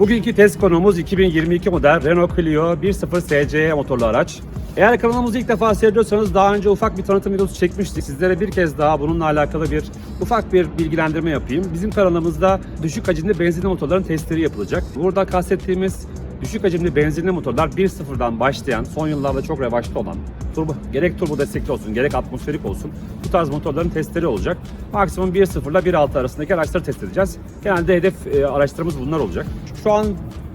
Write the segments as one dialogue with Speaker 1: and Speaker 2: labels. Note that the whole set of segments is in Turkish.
Speaker 1: Bugünkü test konumuz 2022 model Renault Clio 1.0 SC motorlu araç. Eğer kanalımızı ilk defa seyrediyorsanız daha önce ufak bir tanıtım videosu çekmiştik. Sizlere bir kez daha bununla alakalı bir ufak bir bilgilendirme yapayım. Bizim kanalımızda düşük hacimli benzinli motorların testleri yapılacak. Burada kastettiğimiz düşük hacimli benzinli motorlar 1.0'dan başlayan, son yıllarda çok revaçta olan, turbo, gerek turbo destekli olsun, gerek atmosferik olsun bu tarz motorların testleri olacak. Maksimum 1.0 ile 1.6 arasındaki araçları test edeceğiz. Genelde hedef e, araçlarımız bunlar olacak. Şu an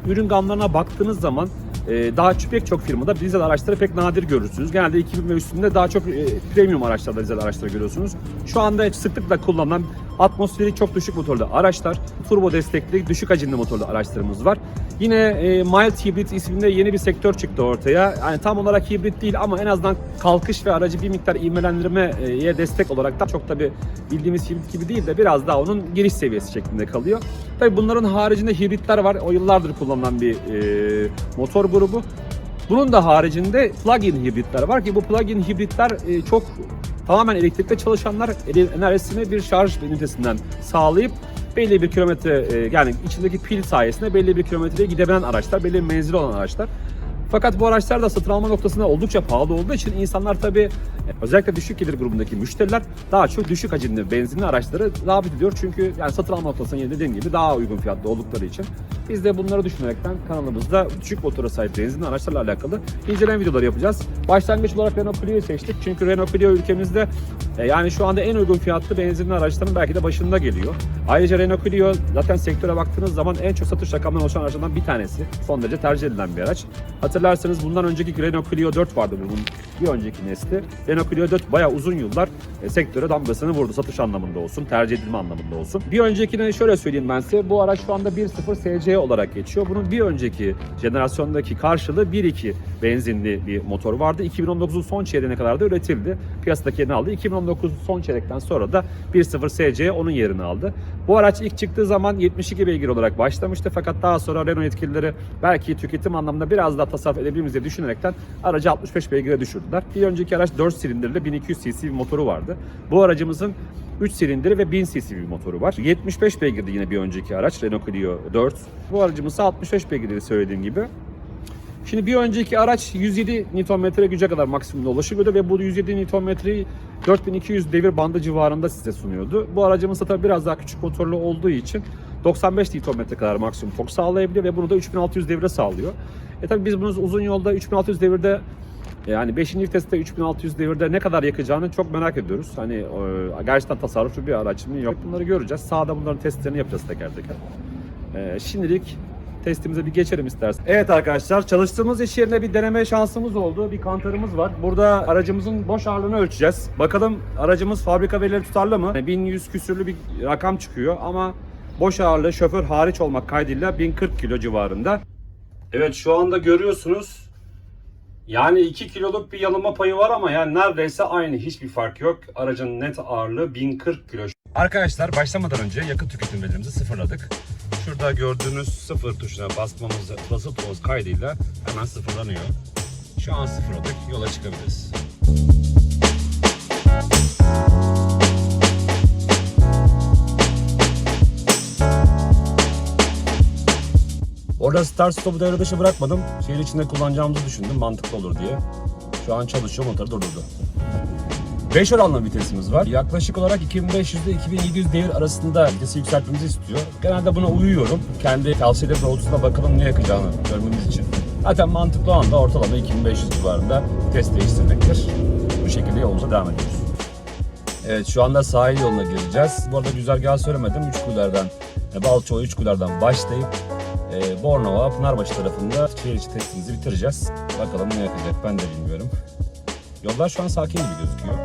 Speaker 1: ürün gamlarına baktığınız zaman e, daha pek çok firmada dizel araçları pek nadir görürsünüz. Genelde 2000 ve üstünde daha çok e, premium araçlarda dizel araçları görüyorsunuz. Şu anda sıklıkla kullanılan atmosferi çok düşük motorlu araçlar, turbo destekli düşük hacimli motorlu araçlarımız var. Yine e, mild hibrit isminde yeni bir sektör çıktı ortaya. Yani tam olarak hibrit değil ama en azından kalkış ve aracı bir miktar ivmelendirmeye destek olarak da çok tabi bildiğimiz hibrit gibi değil de biraz daha onun giriş seviyesi şeklinde kalıyor. Tabi bunların haricinde hibritler var. O yıllardır kullanılan bir e, motor grubu. Bunun da haricinde plug-in hibritler var ki bu plug-in hibritler e, çok tamamen elektrikle çalışanlar enerjisini bir şarj ünitesinden sağlayıp belli bir kilometre e, yani içindeki pil sayesinde belli bir kilometreye gidebilen araçlar, belli bir menzili olan araçlar. Fakat bu araçlar da satın alma noktasında oldukça pahalı olduğu için insanlar tabii özellikle düşük gelir grubundaki müşteriler daha çok düşük hacimli benzinli araçları rağbet ediyor. Çünkü yani satın alma noktasında yine dediğim gibi daha uygun fiyatlı oldukları için biz de bunları düşünerekten kanalımızda düşük motora sahip benzinli araçlarla alakalı inceleme videoları yapacağız. Başlangıç olarak Renault Clio'yu seçtik. Çünkü Renault Clio ülkemizde e, yani şu anda en uygun fiyatlı benzinli araçların belki de başında geliyor. Ayrıca Renault Clio zaten sektöre baktığınız zaman en çok satış rakamlarından oluşan araçlardan bir tanesi. Son derece tercih edilen bir araç. Hatırlarsanız bundan önceki Renault Clio 4 vardı bunun bir önceki nesli. Clio 4 bayağı uzun yıllar e, sektöre damgasını vurdu satış anlamında olsun, tercih edilme anlamında olsun. Bir öncekine şöyle söyleyeyim ben size. Bu araç şu anda 1.0 SC olarak geçiyor. Bunun bir önceki jenerasyondaki karşılığı 1.2 benzinli bir motor vardı. 2019'un son çeyreğine kadar da üretildi. Piyasadaki yerini aldı. 2019 son çeyrekten sonra da 1.0 SC onun yerini aldı. Bu araç ilk çıktığı zaman 72 beygir olarak başlamıştı fakat daha sonra Renault yetkilileri belki tüketim anlamında biraz daha tasarruf edebiliriz düşünerekten aracı 65 beygire düşürdüler. Bir önceki araç 4 silindirli 1200 cc bir motoru vardı. Bu aracımızın 3 silindirli ve 1000 cc bir motoru var. 75 beygirdi yine bir önceki araç Renault Clio 4. Bu aracımız ise 65 beygirdi söylediğim gibi. Şimdi bir önceki araç 107 Nm güce kadar maksimumda ulaşıyordu ve bu 107 Nm'yi 4200 devir bandı civarında size sunuyordu. Bu aracımız da biraz daha küçük motorlu olduğu için 95 Nm kadar maksimum tork sağlayabiliyor ve bunu da 3600 devre sağlıyor. E tabii biz bunu uzun yolda 3600 devirde yani 5. viteste 3600 devirde ne kadar yakacağını çok merak ediyoruz. Hani e, gerçekten tasarruflu bir araç mı yok. Bunları göreceğiz. Sağda bunların testlerini yapacağız teker teker. E, şimdilik testimize bir geçelim istersen. Evet arkadaşlar çalıştığımız iş yerine bir deneme şansımız oldu. Bir kantarımız var. Burada aracımızın boş ağırlığını ölçeceğiz. Bakalım aracımız fabrika verileri tutarlı mı? Yani 1100 küsürlü bir rakam çıkıyor ama boş ağırlığı şoför hariç olmak kaydıyla 1040 kilo civarında. Evet şu anda görüyorsunuz yani 2 kiloluk bir yanılma payı var ama yani neredeyse aynı hiçbir fark yok. Aracın net ağırlığı 1040 kilo. Arkadaşlar başlamadan önce yakıt tüketim verilerimizi sıfırladık. Şurada gördüğünüz sıfır tuşuna basmamızı basıp olmamız kaydıyla hemen sıfırlanıyor. Şu an sıfırladık. Yola çıkabiliriz. Orada start stop'u devre dışı bırakmadım. Şehir içinde kullanacağımızı düşündüm mantıklı olur diye. Şu an çalışıyor motoru durdurdu. 5 oranlı vitesimiz var. Yaklaşık olarak 2500 ile 2700 devir arasında vitesi yükseltmemizi istiyor. Genelde buna uyuyorum. Kendi tavsiyeleri doğrultusunda bakalım ne yakacağını görmemiz için. Zaten mantıklı olan da ortalama 2500 civarında vites değiştirmektir. Bu şekilde yolumuza devam ediyoruz. Evet şu anda sahil yoluna gireceğiz. Bu arada güzergahı söylemedim. Üçkuyulardan, e, Balçova Üçkuyulardan başlayıp e, Bornova, Pınarbaşı tarafında şehir içi testimizi bitireceğiz. Bakalım ne yakacak ben de bilmiyorum. Yollar şu an sakin gibi gözüküyor.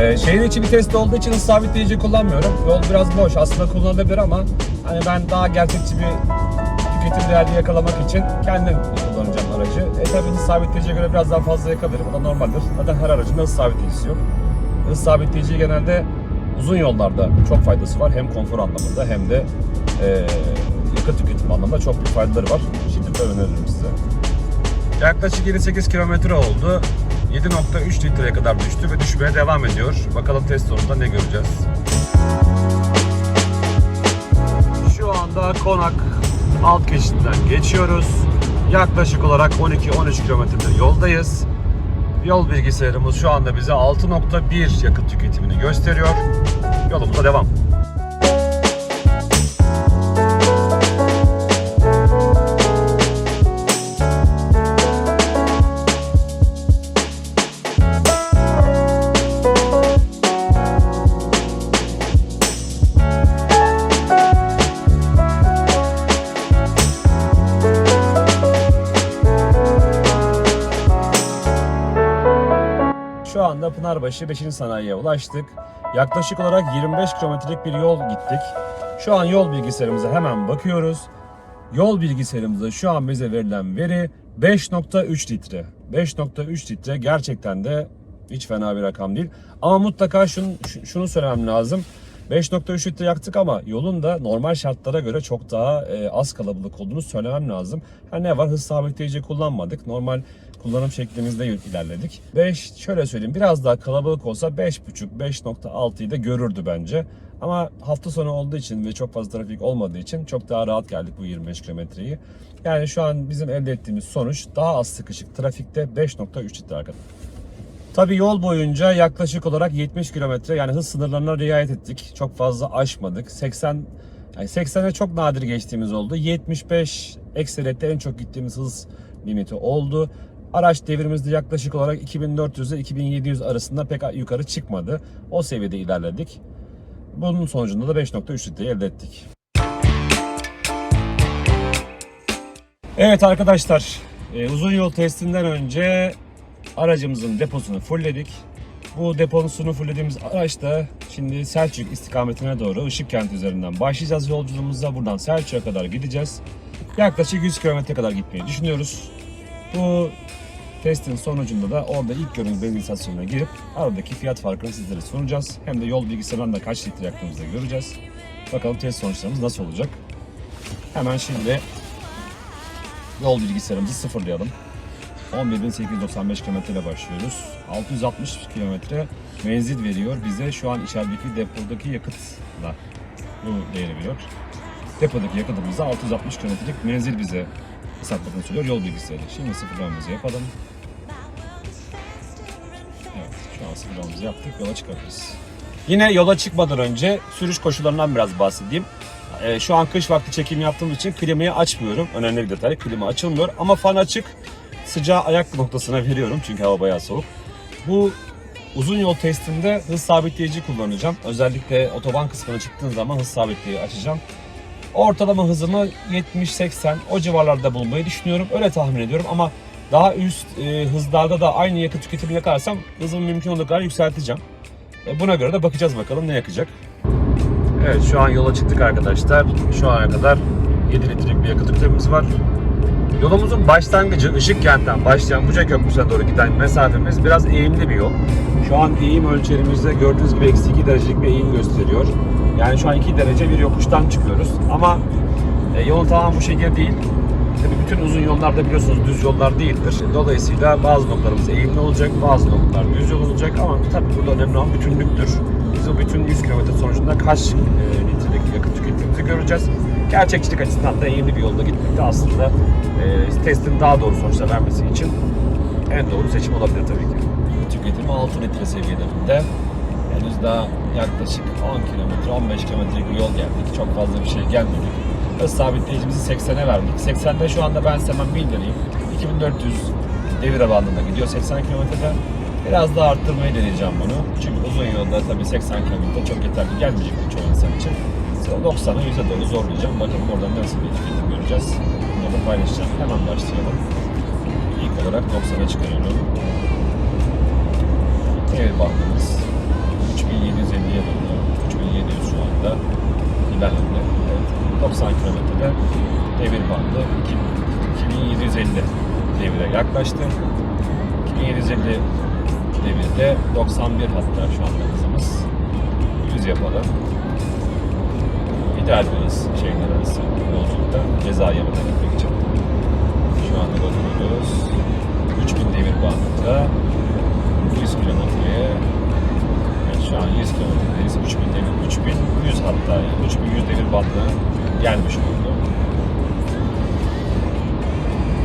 Speaker 1: Ee, şehir içi bir test olduğu için sabitleyici kullanmıyorum. Yol biraz boş. Aslında kullanılabilir ama hani ben daha gerçekçi bir tüketim değerli yakalamak için kendim kullanacağım aracı. E tabii hız sabitleyiciye göre biraz daha fazla yakabilirim. O da normaldir. Zaten her aracın hız sabitleyicisi yok. Hız sabitleyici genelde uzun yollarda çok faydası var. Hem konfor anlamında hem de e, yakıt tüketimi anlamında çok büyük faydaları var. Şiddetle öneririm size. Yaklaşık 7-8 kilometre oldu. 7.3 litreye kadar düştü ve düşmeye devam ediyor. Bakalım test sonunda ne göreceğiz. Şu anda Konak alt geçidinden geçiyoruz. Yaklaşık olarak 12-13 kilometredir yoldayız. Yol bilgisayarımız şu anda bize 6.1 yakıt tüketimini gösteriyor. Yolumuza devam. Pınarbaşı 5. sanayiye ulaştık. Yaklaşık olarak 25 kilometrelik bir yol gittik. Şu an yol bilgisayarımıza hemen bakıyoruz. Yol bilgisayarımıza şu an bize verilen veri 5.3 litre. 5.3 litre gerçekten de hiç fena bir rakam değil. Ama mutlaka şunu, şu- şunu söylemem lazım. 5.3 litre yaktık ama yolun da normal şartlara göre çok daha e, az kalabalık olduğunu söylemem lazım. Ha ne var hız sabitleyici kullanmadık. Normal kullanım şeklimizde ilerledik. 5 şöyle söyleyeyim biraz daha kalabalık olsa 5.5 5.6'yı da görürdü bence. Ama hafta sonu olduğu için ve çok fazla trafik olmadığı için çok daha rahat geldik bu 25 kilometreyi. Yani şu an bizim elde ettiğimiz sonuç daha az sıkışık trafikte 5.3 litre arkadaşlar. Tabii yol boyunca yaklaşık olarak 70 kilometre yani hız sınırlarına riayet ettik. Çok fazla aşmadık. 80 yani 80'e çok nadir geçtiğimiz oldu. 75 ekseriyette en çok gittiğimiz hız limiti oldu. Araç devrimiz de yaklaşık olarak 2400 ile 2700 arasında pek yukarı çıkmadı. O seviyede ilerledik. Bunun sonucunda da 5.3 litre elde ettik. Evet arkadaşlar, e, uzun yol testinden önce aracımızın deposunu fullledik. Bu deposunu fullediğimiz araçta şimdi Selçuk istikametine doğru Işıkkent üzerinden başlayacağız yolculuğumuza. Buradan Selçuk'a kadar gideceğiz. Yaklaşık 100 kilometre kadar gitmeyi düşünüyoruz. Bu testin sonucunda da orada ilk görünüz benzin istasyonuna girip aradaki fiyat farkını sizlere sunacağız. Hem de yol bilgisayarından da kaç litre yaktığımızı göreceğiz. Bakalım test sonuçlarımız nasıl olacak. Hemen şimdi yol bilgisayarımızı sıfırlayalım. 11.895 km ile başlıyoruz. 660 km menzil veriyor bize. Şu an içerideki depodaki yakıtla bu değeri veriyor. Depodaki yakıtımızda 660 kilometrelik menzil bize hesapladığını söylüyor yol bilgisayarı. Şimdi sıfırlamamızı yapalım. Evet, şu an sıfırlamamızı yaptık. Yola çıkabiliriz. Yine yola çıkmadan önce sürüş koşullarından biraz bahsedeyim. Ee, şu an kış vakti çekim yaptığım için klimayı açmıyorum. Önemli bir detay. Klima açılmıyor ama fan açık. Sıcağı ayak noktasına veriyorum çünkü hava bayağı soğuk. Bu uzun yol testinde hız sabitleyici kullanacağım. Özellikle otoban kısmına çıktığın zaman hız sabitleyici açacağım. Ortalama hızımı 70-80 o civarlarda bulmayı düşünüyorum. Öyle tahmin ediyorum ama daha üst e, hızlarda da aynı yakıt tüketimi yakarsam hızımı mümkün olduğu kadar yükselteceğim. E, buna göre de bakacağız bakalım ne yakacak. Evet şu an yola çıktık arkadaşlar. Şu ana kadar 7 litrelik bir yakıt tüketimimiz var. Yolumuzun başlangıcı Işıkkent'ten başlayan Buca Köprüsü'ne doğru giden mesafemiz biraz eğimli bir yol. Şu an eğim ölçerimizde gördüğünüz gibi eksi 2 derecelik bir eğim gösteriyor. Yani şu an 2 derece bir yokuştan çıkıyoruz. Ama e, yolun tamamı bu şekilde değil. Tabii bütün uzun yollarda biliyorsunuz düz yollar değildir. Dolayısıyla bazı noktalarımız eğimli olacak, bazı noktalar düz yol olacak ama tabii burada önemli olan bütünlüktür. Biz o bütün 100 km sonucunda kaç e, litrelik yakıt tükettiğimizi göreceğiz. Gerçekçilik açısından da eğimli bir yolda gitmek de aslında e, testin daha doğru sonuçlar vermesi için en doğru seçim olabilir tabii ki. Tüketimi 6 litre seviyelerinde. Henüz daha yaklaşık 10 kilometre, 15 kilometrelik bir yol geldik. Çok fazla bir şey gelmedi. Hız sabitleyicimizi 80'e verdik. 80'de şu anda ben size hemen bildireyim. 2400 devire bandında gidiyor 80 kilometrede. Biraz daha arttırmayı deneyeceğim bunu. Çünkü uzun yolda tabii 80 kilometre çok yeterli gelmeyecektir çoğu insan için. 90'a 100'e doğru zorlayacağım. Bakalım oradan nasıl bir tüketim göreceğiz. Bunları da paylaşacağım. Hemen başlayalım. İlk olarak 90'a çıkarıyorum. Evet bandımız 3750'ye dönüyor. 3700 şu anda ilerlemde. Evet. 90 kilometrede devir bandı 2750 devire yaklaştı. 2750 devirde 91 hatta şu anda hızımız. 100 yapalım. İdeal bir hız şehirler arası yolculukta ceza yemeden gitmek için.
Speaker 2: Şu anda bakıyoruz. 3000 devir bandında 100 kilometreye Evet şu an 100 kilometredeyiz. 3000 devir, 3100 hatta yani 3100 devir bandına gelmiş oldu.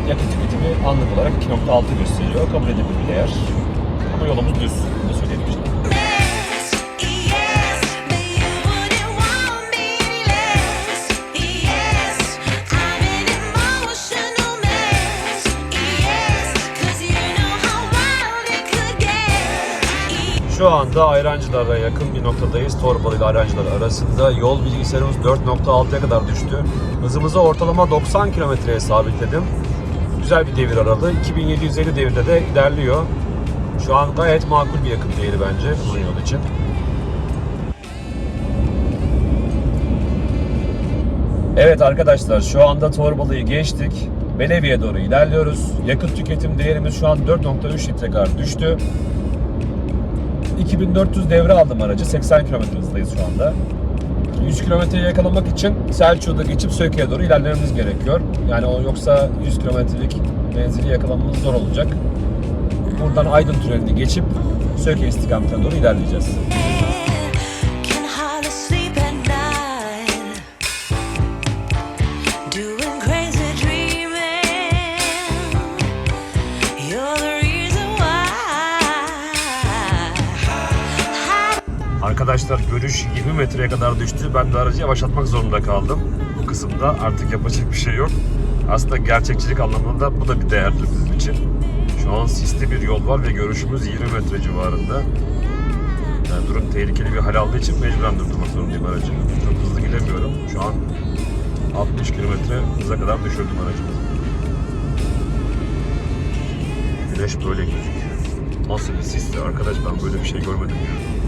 Speaker 2: Yakıt tüketimi anlık olarak 2.6 gösteriyor. Kabul edilebilir bir değer. Yolumuz düz. Bunu söyleyebilirim.
Speaker 3: Yes, yes, but you wouldn't want me less. Yes, I'm an emotional mess. Yes, 'cause you know how wild it could get.
Speaker 1: Şu anda Ayrancılar'a yakın bir noktadayız. Torbalı ile Ayrancılar arasında. Yol bilgisayarımız 4.6'ya kadar düştü. Hızımızı ortalama 90 kilometreye sabitledim. Güzel bir devir aralığı. 2750 devirde de ilerliyor. Şu an gayet makul bir yakıt değeri bence uzun yol için. Evet arkadaşlar şu anda Torbalı'yı geçtik. Belevi'ye doğru ilerliyoruz. Yakıt tüketim değerimiz şu an 4.3 litre kadar düştü. 2400 devre aldım aracı. 80 km hızdayız şu anda. 100 kilometreyi yakalamak için Selçuk'u da geçip Söke'ye doğru ilerlememiz gerekiyor. Yani o yoksa 100 kilometrelik menzili yakalamamız zor olacak. Buradan Aydın Tüneli'ni geçip Söke istikametine doğru ilerleyeceğiz. Arkadaşlar görüş 20 metreye kadar düştü. Ben de aracı yavaşlatmak zorunda kaldım. Bu kısımda artık yapacak bir şey yok. Aslında gerçekçilik anlamında bu da bir değerdir bizim için. Şu an sisli bir yol var ve görüşümüz 20 metre civarında. Yani durum tehlikeli bir hal aldığı için mecburen durdurmak zorundayım aracı. Çok hızlı gidemiyorum. Şu an 60 kilometre hıza kadar düşürdüm aracımızı. Güneş böyle gözüküyor. Nasıl bir sisli arkadaş ben böyle bir şey görmedim ya.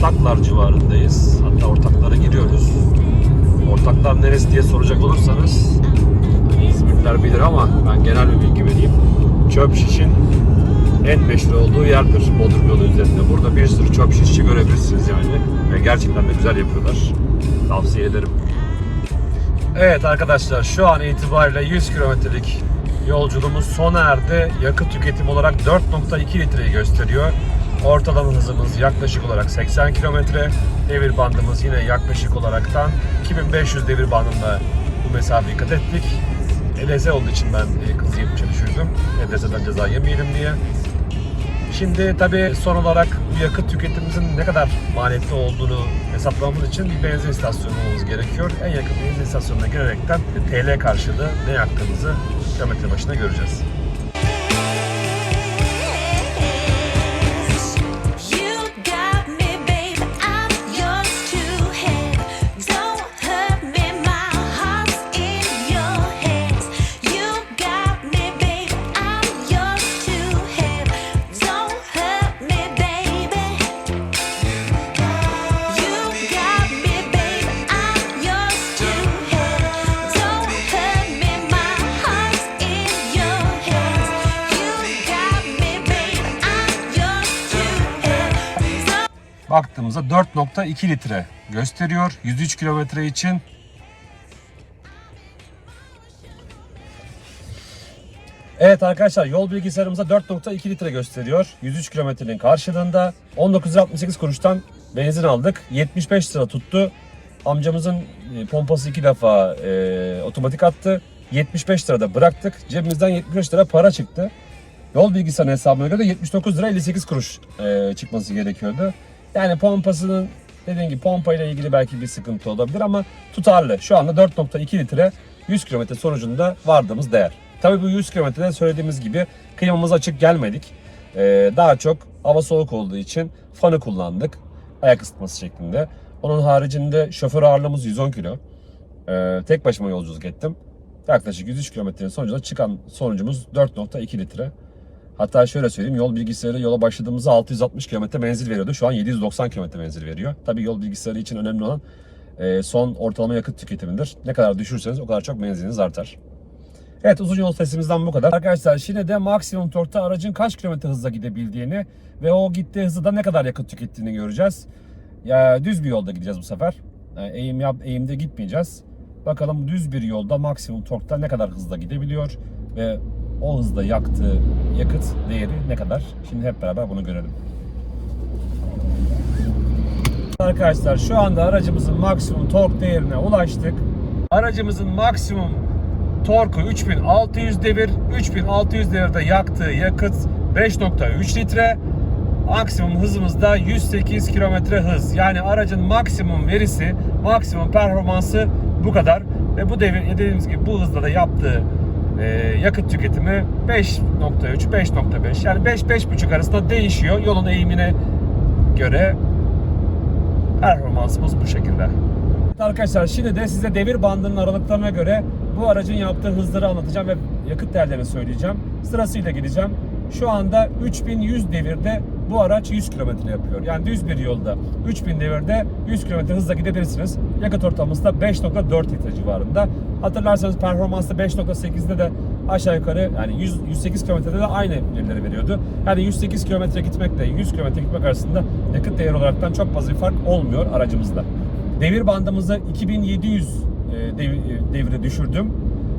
Speaker 1: Ortaklar civarındayız. Hatta Ortaklara giriyoruz. Ortaklar neresi diye soracak olursanız İzmirliler bilir ama ben genel bir bilgi vereyim. Çöp şişin en meşhur olduğu yerdir Bodrum yolu üzerinde. Burada bir sürü çöp şişçi görebilirsiniz yani. Ve gerçekten de güzel yapıyorlar. Tavsiye ederim. Evet arkadaşlar şu an itibariyle 100 kilometrelik yolculuğumuz sona erdi. Yakıt tüketim olarak 4.2 litreyi gösteriyor. Ortalama hızımız yaklaşık olarak 80 kilometre. Devir bandımız yine yaklaşık olaraktan 2500 devir bandında bu mesafeyi kat ettik. EDZ olduğu için ben e, hızı 70'e düşürdüm. EDZ'den ceza yemeyelim diye. Şimdi tabii son olarak yakıt tüketimimizin ne kadar maliyetli olduğunu hesaplamamız için bir benzin istasyonu bulmamız gerekiyor. En yakın benzin istasyonuna girerekten TL karşılığı ne yaktığımızı kilometre başına göreceğiz. Baktığımızda 4.2 litre gösteriyor 103 kilometre için. Evet arkadaşlar yol bilgisayarımıza 4.2 litre gösteriyor. 103 kilometrenin karşılığında 19.68 kuruştan benzin aldık. 75 lira tuttu. Amcamızın e, pompası iki defa e, otomatik attı. 75 lirada bıraktık. Cebimizden 75 lira para çıktı. Yol bilgisayarının hesabına göre de 79 lira 58 kuruş e, çıkması gerekiyordu. Yani pompasının dediğim gibi pompa ile ilgili belki bir sıkıntı olabilir ama tutarlı. Şu anda 4.2 litre 100 kilometre sonucunda vardığımız değer. Tabii bu 100 kilometrede söylediğimiz gibi klimamız açık gelmedik. Ee, daha çok hava soğuk olduğu için fanı kullandık. Ayak ısıtması şeklinde. Onun haricinde şoför ağırlığımız 110 kilo. Ee, tek başıma yolculuk ettim. Yaklaşık 103 kilometrenin sonucunda çıkan sonucumuz 4.2 litre. Hatta şöyle söyleyeyim yol bilgisayarı yola başladığımızda 660 kilometre menzil veriyordu. Şu an 790 kilometre menzil veriyor. Tabii yol bilgisayarı için önemli olan e, son ortalama yakıt tüketimidir. Ne kadar düşürseniz o kadar çok menziliniz artar. Evet uzun yol testimizden bu kadar. Arkadaşlar şimdi de maksimum torkta aracın kaç kilometre hızla gidebildiğini ve o gittiği hızda ne kadar yakıt tükettiğini göreceğiz. Ya düz bir yolda gideceğiz bu sefer. Yani eğim yap, eğimde gitmeyeceğiz. Bakalım düz bir yolda maksimum torkta ne kadar hızla gidebiliyor ve o hızda yaktığı yakıt değeri ne kadar? Şimdi hep beraber bunu görelim. Arkadaşlar şu anda aracımızın maksimum tork değerine ulaştık. Aracımızın maksimum torku 3600 devir. 3600 devirde yaktığı yakıt 5.3 litre. Maksimum hızımız da 108 kilometre hız. Yani aracın maksimum verisi, maksimum performansı bu kadar. Ve bu devir dediğimiz gibi bu hızda da yaptığı e, yakıt tüketimi 5.3, 5.5 yani 5-5.5 arasında değişiyor yolun eğimine göre performansımız bu şekilde. Arkadaşlar şimdi de size devir bandının aralıklarına göre bu aracın yaptığı hızları anlatacağım ve yakıt değerlerini söyleyeceğim. Sırasıyla gideceğim. Şu anda 3100 devirde bu araç 100 km yapıyor. Yani düz bir yolda 3000 devirde 100 km hızla gidebilirsiniz. Yakıt ortalaması da 5.4 litre civarında. Hatırlarsanız performansta 5.8'de de aşağı yukarı yani 100, 108 kilometrede de aynı verileri veriyordu. Yani 108 kilometre gitmekle 100 kilometre gitmek arasında yakıt değeri olaraktan çok fazla bir fark olmuyor aracımızda. Devir bandımızı 2700 e, dev- e, devire düşürdüm.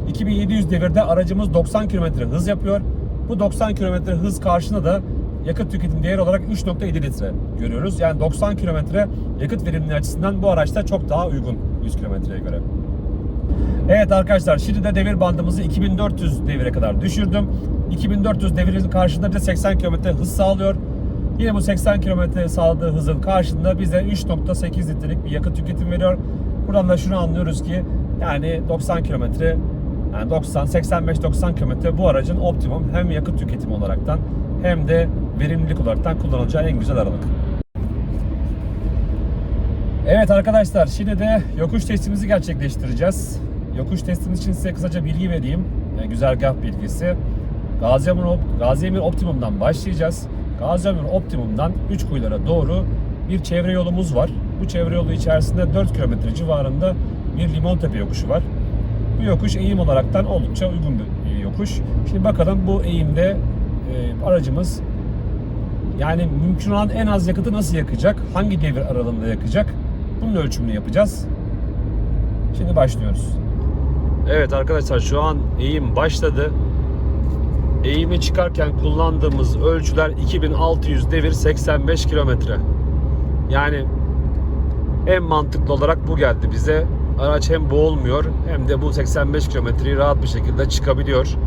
Speaker 1: 2700 devirde aracımız 90 km hız yapıyor. Bu 90 km hız karşına da yakıt tüketim değeri olarak 3.7 litre görüyoruz. Yani 90 km yakıt verimliliği açısından bu araçta çok daha uygun 100 kilometreye göre. Evet arkadaşlar şimdi de devir bandımızı 2400 devire kadar düşürdüm. 2400 devirin karşında bize 80 km hız sağlıyor. Yine bu 80 km sağladığı hızın karşında bize 3.8 litrelik bir yakıt tüketim veriyor. Buradan da şunu anlıyoruz ki yani 90 kilometre yani 90 85-90 kilometre bu aracın optimum hem yakıt tüketimi olaraktan hem de verimlilik olaraktan kullanılacağı en güzel aralık. Evet arkadaşlar şimdi de yokuş testimizi gerçekleştireceğiz. Yokuş testimiz için size kısaca bilgi vereyim. E, güzergah bilgisi. Gaziemir, Gaziemir Optimum'dan başlayacağız. Gaziemir Optimum'dan 3 kuyulara doğru bir çevre yolumuz var. Bu çevre yolu içerisinde 4 kilometre civarında bir Limontepe yokuşu var. Bu yokuş eğim olaraktan oldukça uygun bir e, yokuş. Şimdi bakalım bu eğimde e, aracımız yani mümkün olan en az yakıtı nasıl yakacak? Hangi devir aralığında yakacak? Bunun ölçümünü yapacağız. Şimdi başlıyoruz. Evet arkadaşlar şu an eğim başladı. Eğime çıkarken kullandığımız ölçüler 2600 devir 85 kilometre. Yani en mantıklı olarak bu geldi bize. Araç hem boğulmuyor hem de bu 85 kilometreyi rahat bir şekilde çıkabiliyor.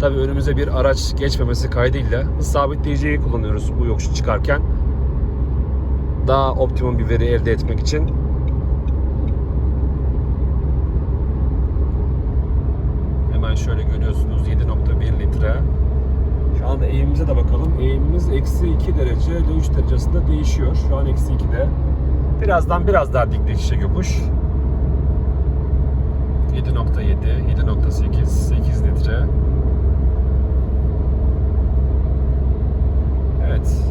Speaker 1: Tabii önümüze bir araç geçmemesi kaydıyla hız sabitleyiciyi kullanıyoruz bu yokuşu çıkarken. Daha optimum bir veri elde etmek için. Hemen şöyle görüyorsunuz 7.1 litre. Şu anda eğimimize de bakalım. Eğimimiz eksi 2 derece ile 3 derece arasında değişiyor. Şu an eksi 2'de. Birazdan biraz daha dikleşecek yokuş. 7.7, 7.8, 8 litre. Evet.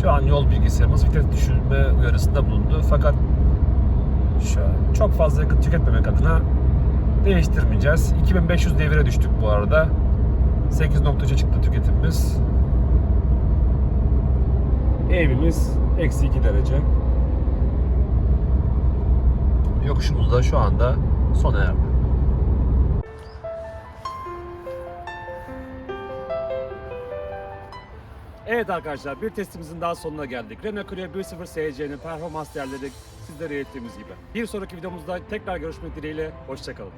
Speaker 1: Şu an yol bilgisayarımız vites düşürme uyarısında bulundu. Fakat an çok fazla yakıt tüketmemek adına değiştirmeyeceğiz. 2500 devire düştük bu arada. 8.3'e çıktı tüketimimiz. Evimiz eksi 2 derece. Yokuşumuz da şu anda sona erdi. Evet arkadaşlar bir testimizin daha sonuna geldik. Renault Clio 1.0 SC'nin performans değerleri sizlere ilettiğimiz gibi. Bir sonraki videomuzda tekrar görüşmek dileğiyle. Hoşçakalın.